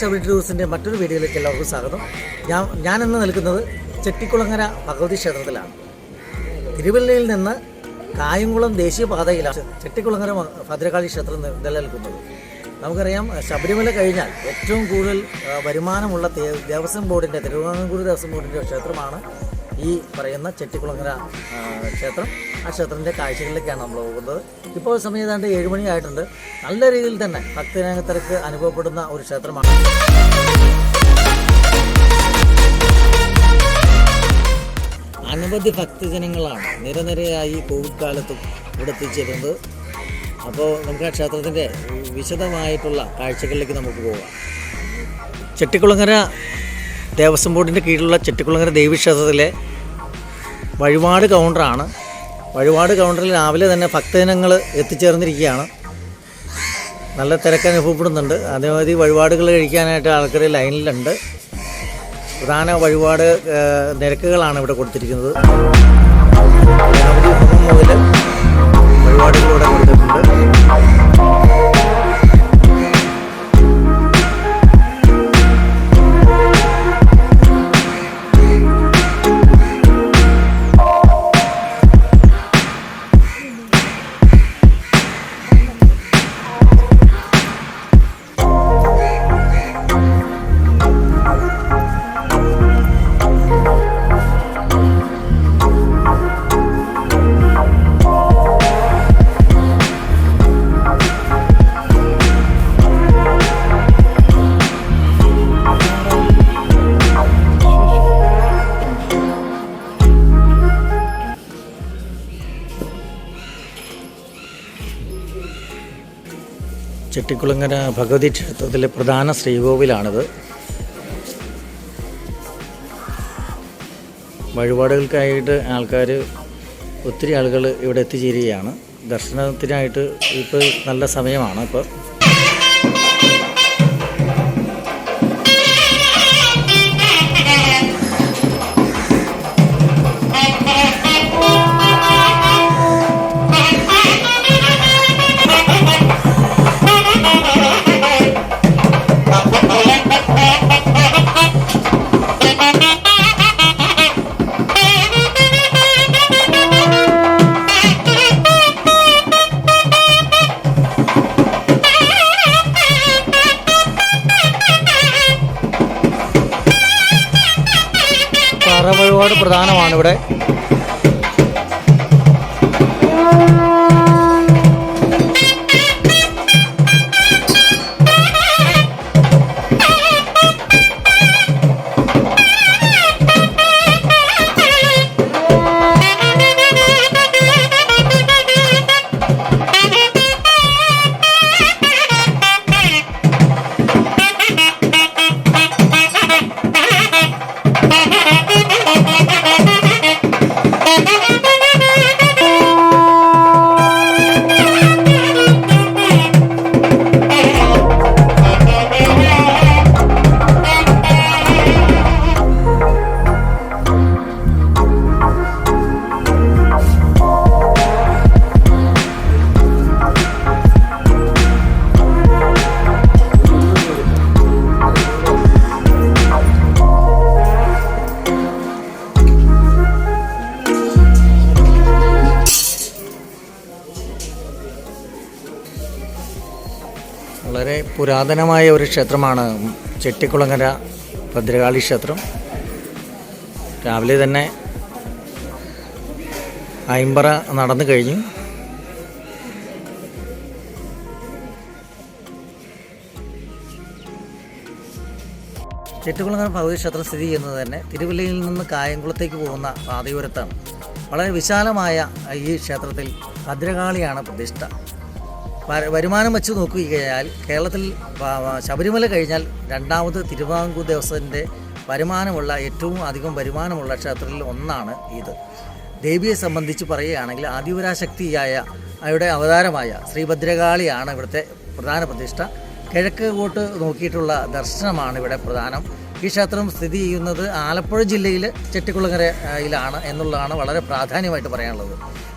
ഷബരി ടൂറിസിന്റെ മറ്റൊരു വീഡിയോയിലേക്ക് എല്ലാവർക്കും സ്വാഗതം. ഞാൻ ഞാനിന്ന് നിൽക്കുന്നത് ചെട്ടിക്കുളങ്ങര ഭഗവതി ക്ഷേത്രത്തിലാണ്. തിരുവല്ലയിൽ നിന്ന് കായംകുളം ദേശീയപാതയിലാണ് ചെട്ടിക്കുളങ്ങര ഭദ്രകാളി ക്ഷേത്രം നിലനിൽക്കുന്നത്. നമുക്കറിയാം ശബരിമല കഴിഞ്ഞാൽ ഏറ്റവും കൂടുതൽ വരുമാനമുള്ള ദേവസ്വം ബോർഡിന്റെ തിരുവിതാംകൂർ ദേവസ്വം ബോർഡിന്റെ ക്ഷേത്രമാണ് ഈ പറയുന്ന ചെട്ടിക്കുളങ്ങര ക്ഷേത്രം. ആ ക്ഷേത്രത്തിന്റെ കാഴ്ചകളിലേക്കാണ് നമ്മൾ പോകുന്നത്. ഇപ്പോൾ സമയം ഏതാണ്ട് ഏഴുമണി ആയിട്ടുണ്ട്. നല്ല രീതിയിൽ തന്നെ ഭക്തരംഗത്തിരക്ക് അനുഭവപ്പെടുന്ന ഒരു ക്ഷേത്രമാണ്. അനവധി ഭക്തജനങ്ങളാണ് നിരനിരയായി കോവിഡ് കാലത്തും ഇവിടെ എത്തിച്ചേരുന്നത്. അപ്പോൾ നമുക്ക് ആ ക്ഷേത്രത്തിന്റെ വിശദമായിട്ടുള്ള കാഴ്ചകളിലേക്ക് നമുക്ക് പോകാം. ചെട്ടിക്കുളങ്ങര ദേവസ്വം ബോർഡിന്റെ കീഴിലുള്ള ചെട്ടിക്കുളങ്ങര ദേവീക്ഷേത്രത്തിലെ വഴിപാട് കൗണ്ടറാണ് വഴിപാട് കൗണ്ടറിൽ രാവിലെ തന്നെ ഭക്തജനങ്ങൾ എത്തിച്ചേർന്നിരിക്കുകയാണ്. നല്ല തിരക്ക് അനുഭവപ്പെടുന്നുണ്ട്. അതേമാതിരി വഴിപാടുകൾ കഴിക്കാനായിട്ട് ആൾക്കാർ ലൈനിലുണ്ട്. പ്രധാന വഴിപാട് നിരക്കുകളാണ് ഇവിടെ കൊടുത്തിരിക്കുന്നത്. മുതൽ വഴിപാടുകൾ കൊടുത്തിട്ടുണ്ട് ചെട്ടിക്കുളങ്ങര ഭഗവതി ക്ഷേത്രത്തിലെ പ്രധാന ശ്രീകോവിലാണിത്. വഴിപാടുകൾക്കായിട്ട് ആൾക്കാർ ഒത്തിരി ആളുകൾ ഇവിടെ എത്തിച്ചേരുകയാണ്. ദർശനത്തിനായിട്ട് ഇപ്പോൾ നല്ല സമയമാണ് ഇപ്പോൾ വഴിപാട് പ്രധാനമാണ് ഇവിടെ. പുരാതനമായ ഒരു ക്ഷേത്രമാണ് ചെട്ടിക്കുളങ്ങര ഭദ്രകാളി ക്ഷേത്രം. രാവിലെ തന്നെ അയിമ്പറ നടന്നു കഴിഞ്ഞു. ചെട്ടിക്കുളങ്ങര ഭഗവതി ക്ഷേത്രം സ്ഥിതി ചെയ്യുന്നത് തന്നെ തിരുവല്ലയിൽ നിന്ന് കായംകുളത്തേക്ക് പോകുന്ന പാതയോരത്താണ്. വളരെ വിശാലമായ ഈ ക്ഷേത്രത്തിൽ ഭദ്രകാളിയാണ് പ്രതിഷ്ഠ. വരുമാനം വെച്ച് നോക്കിക്കഴിഞ്ഞാൽ കേരളത്തിൽ ശബരിമല കഴിഞ്ഞാൽ രണ്ടാമത് തിരുവിതാംകൂർ ദേവസ്വത്തിന്റെ വരുമാനമുള്ള ഏറ്റവും അധികം വരുമാനമുള്ള ക്ഷേത്രത്തിൽ ഒന്നാണ് ഇത്. ദേവിയെ സംബന്ധിച്ച് പറയുകയാണെങ്കിൽ ആദിപരാശക്തിയായ അവരുടെ അവതാരമായ ശ്രീഭദ്രകാളിയാണ് ഇവിടുത്തെ പ്രധാന പ്രതിഷ്ഠ. കിഴക്കോട്ട് നോക്കിയിട്ടുള്ള ദർശനമാണ് ഇവിടെ പ്രധാനം. ഈ ക്ഷേത്രം സ്ഥിതി ചെയ്യുന്നത് ആലപ്പുഴ ജില്ലയിൽ ചെട്ടിക്കുളങ്ങരയിലാണ് എന്നുള്ളതാണ് വളരെ പ്രാധാന്യമായിട്ട് പറയാനുള്ളത്.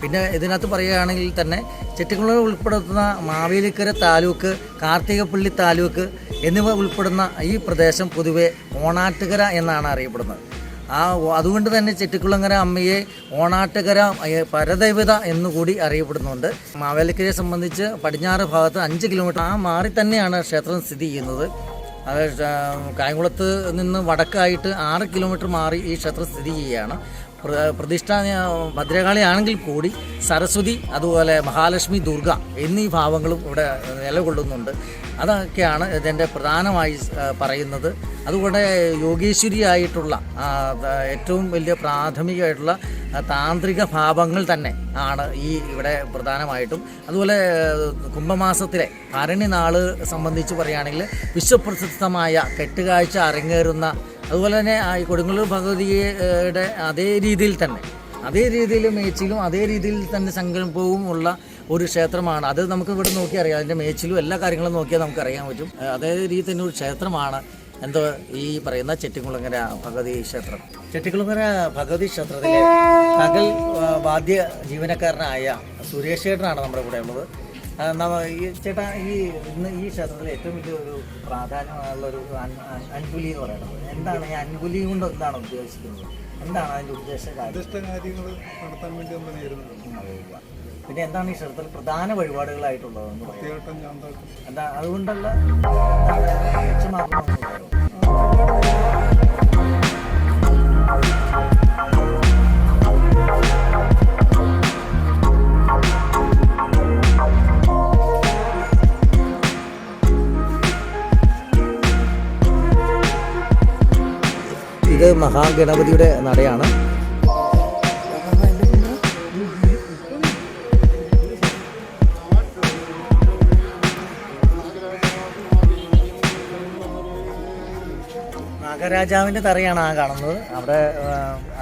പിന്നെ ഇതിനകത്ത് പറയുകയാണെങ്കിൽ തന്നെ ചെട്ടിക്കുളം ഉൾപ്പെടുത്തുന്ന മാവേലിക്കര താലൂക്ക് കാർത്തികപ്പള്ളി താലൂക്ക് എന്നിവ ഉൾപ്പെടുന്ന ഈ പ്രദേശം പൊതുവെ ഓണാട്ടുകര എന്നാണ് അറിയപ്പെടുന്നത്. ആ അതുകൊണ്ട് തന്നെ ചെട്ടിക്കുളങ്ങര അമ്മയെ ഓണാട്ടുകര പരദൈവത എന്നുകൂടി അറിയപ്പെടുന്നുണ്ട്. മാവേലിക്കരയെ സംബന്ധിച്ച് പടിഞ്ഞാറ് ഭാഗത്ത് അഞ്ച് കിലോമീറ്റർ ആ മാറി തന്നെയാണ് ക്ഷേത്രം സ്ഥിതി ചെയ്യുന്നത്. അത് കായംകുളത്ത് നിന്ന് വടക്കായിട്ട് ആറ് കിലോമീറ്റർ മാറി ഈ ക്ഷേത്രം സ്ഥിതി ചെയ്യുകയാണ്. പ്രതിഷ്ഠ ഭദ്രകാളിയാണെങ്കിൽ കൂടി സരസ്വതി അതുപോലെ മഹാലക്ഷ്മി ദുർഗ എന്നീ ഭാവങ്ങളും ഇവിടെ നിലകൊള്ളുന്നുണ്ട്. അതൊക്കെയാണ് ഇതിന്റെ പ്രധാനമായി പറയുന്നത്. അതുകൊണ്ട് യോഗീശ്വരിയായിട്ടുള്ള ഏറ്റവും വലിയ പ്രാഥമികമായിട്ടുള്ള താന്ത്രിക ഭാവങ്ങൾ തന്നെ ആണ് ഈ ഇവിടെ പ്രധാനമായിട്ടും. അതുപോലെ കുംഭമാസത്തിലെ ഭരണി നാൾ സംബന്ധിച്ച് പറയുകയാണെങ്കിൽ വിശ്വപ്രസിദ്ധമായ കെട്ടുകാഴ്ച അരങ്ങേറുന്ന അതുപോലെ തന്നെ ഈ കൊടുങ്ങല്ലൂർ ഭഗവതിയുടെ അതേ രീതിയിൽ തന്നെ അതേ രീതിയിൽ മേച്ചിലും അതേ രീതിയിൽ തന്നെ സങ്കല്പവും ഉള്ള ഒരു ക്ഷേത്രമാണ്. അത് നമുക്ക് ഇവിടെ നോക്കി അറിയാം. അതിന്റെ മേച്ചിലും എല്ലാ കാര്യങ്ങളും നോക്കിയാൽ നമുക്ക് അറിയാൻ പറ്റും. അതേ രീതിയിൽ തന്നെ ഒരു ക്ഷേത്രമാണ്. എന്തോ ഈ പറയുന്ന ചെട്ടിക്കുളങ്ങര ഭഗവതി ക്ഷേത്രം. ചെട്ടിക്കുളങ്ങര ഭഗവതി ക്ഷേത്രത്തിലെ പകൽ വാദ്യ ജീവനക്കാരനായ സുരേഷ് ചേട്ടനാണ് നമ്മുടെ കൂടെ ഉള്ളത്. ചേട്ടാ ഈ ഇന്ന് ഈ ക്ഷേത്രത്തിലെ ഏറ്റവും വലിയ ഒരു പ്രാധാന്യമുള്ള ഒരു അൻ- അൻ- അൻപുലി എന്ന് പറയുന്നത് എന്താണ്? ഈ അൻപുലി കൊണ്ട് എന്താണ് ഉദ്ദേശിക്കുന്നത്? എന്താണ് അതിന്റെ ഉദ്ദേശ കാര്യം കാര്യങ്ങൾ നടത്താൻ വേണ്ടി നമ്മൾ നേരുന്നതാണ് പിന്നെ എന്താണ് ഈ ക്ഷേത്രത്തിൽ പ്രധാന വഴിപാടുകളായിട്ടുള്ളത്? എന്താ അതുകൊണ്ടല്ല ഇത് മഹാഗണപതിയുടെ നടയാണ്. നാഗരാജാവിന്റെ തറയാണ് ആ കാണുന്നത്. അവിടെ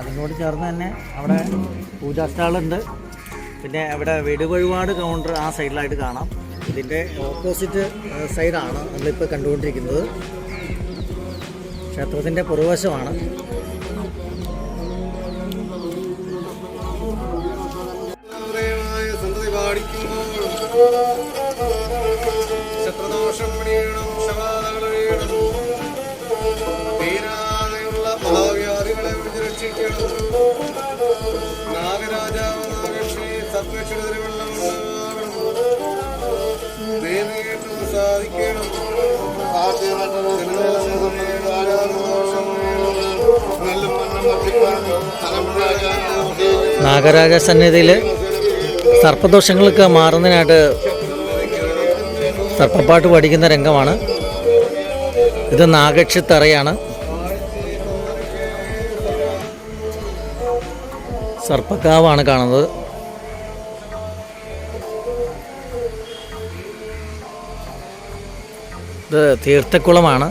അതിനോട് ചേർന്ന് തന്നെ അവിടെ പൂജാ സ്റ്റാളുണ്ട് പിന്നെ അവിടെ വെടിവഴിപാട് കൗണ്ടർ ആ സൈഡിലായിട്ട് കാണാം. ഇതിന്റെ ഓപ്പോസിറ്റ് സൈഡാണ് നമ്മളിപ്പോൾ കണ്ടുകൊണ്ടിരിക്കുന്നത്. ക്ഷേത്രത്തിന്റെ പുറവശമാണ്. നാഗരാജ സന്നിധിയിൽ സർപ്പദോഷങ്ങൾക്ക് മാറുന്നതിനായിട്ട് സർപ്പപ്പാട്ട് പഠിക്കുന്ന രംഗമാണ്. ഇത് നാഗക്ഷിത്തറയാണ് സർപ്പക്കാവാണ് കാണുന്നത്. ഇത് തീർത്ഥക്കുളമാണ്.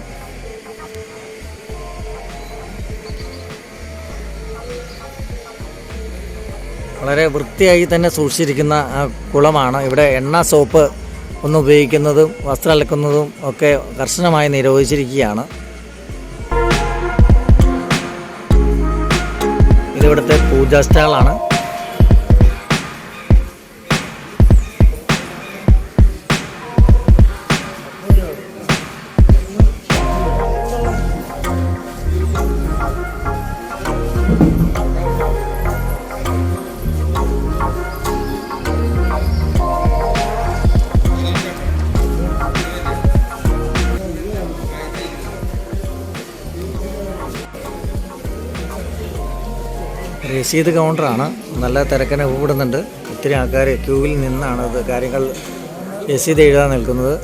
വളരെ വൃത്തിയായി തന്നെ സൂക്ഷിച്ചിരിക്കുന്ന കുളമാണ്. ഇവിടെ എണ്ണ സോപ്പ് ഒന്ന് ഉപയോഗിക്കുന്നതും വസ്ത്രം അലക്കുന്നതും ഒക്കെ കർശനമായി നിരോധിച്ചിരിക്കുകയാണ്. ഇതിവിടുത്തെ പൂജാ സ്റ്റാളാണ് രസീത് കൗണ്ടറാണ്. നല്ല തിരക്കനെ കൂടുന്നുണ്ട് ഒത്തിരി ആൾക്കാർ ക്യൂവിൽ നിന്നാണ് ഇത് കാര്യങ്ങൾ രസീത് എഴുതാൻ നിൽക്കുന്നത്.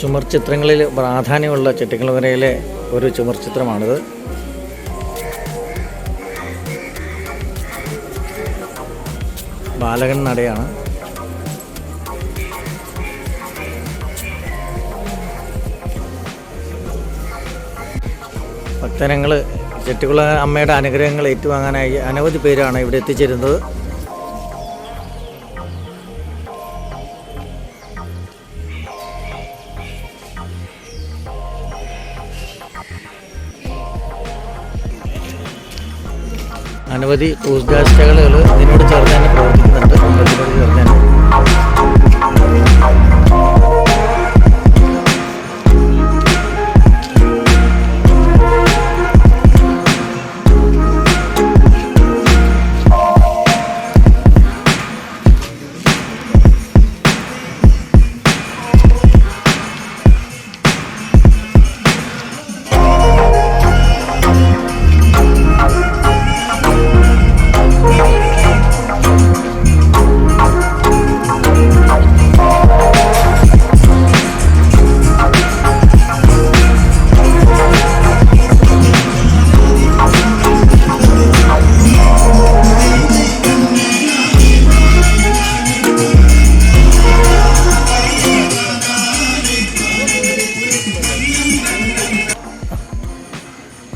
ചുമർ ചിത്രങ്ങളിൽ പ്രാധാന്യമുള്ള ചെട്ടിക്കുളങ്ങരയിലെ ഒരു ചുമർ ചിത്രമാണിത്. ബാലകൻ നടയാണ്. ഭക്തനങ്ങൾ ചെട്ടിക്കുള അമ്മയുടെ അനുഗ്രഹങ്ങൾ ഏറ്റുവാങ്ങാനായി അനവധി പേരാണ് ഇവിടെ എത്തിച്ചേരുന്നത്. അനവധി പൂജാഷ്ടകളുകൾ ഇതിനോട് ചേർന്ന് തന്നെ പ്രവർത്തിക്കുന്നുണ്ട്. അമ്പലത്തിനോട് ചേർന്ന് തന്നെ.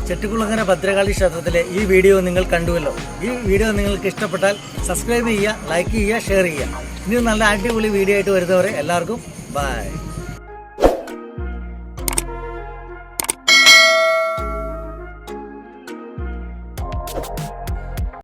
ചെട്ടിക്കുളങ്ങര ഭദ്രകാളി ക്ഷേത്രത്തിലെ ഈ വീഡിയോ നിങ്ങൾ കണ്ടുവല്ലോ. ഈ വീഡിയോ നിങ്ങൾക്ക് ഇഷ്ടപ്പെട്ടാൽ സബ്സ്ക്രൈബ് ചെയ്യുക ലൈക്ക് ചെയ്യുക ഷെയർ ചെയ്യുക. ഇനി നല്ല അടിപൊളി വീഡിയോ ആയിട്ട് വരുന്നവരെ എല്ലാവർക്കും ബൈ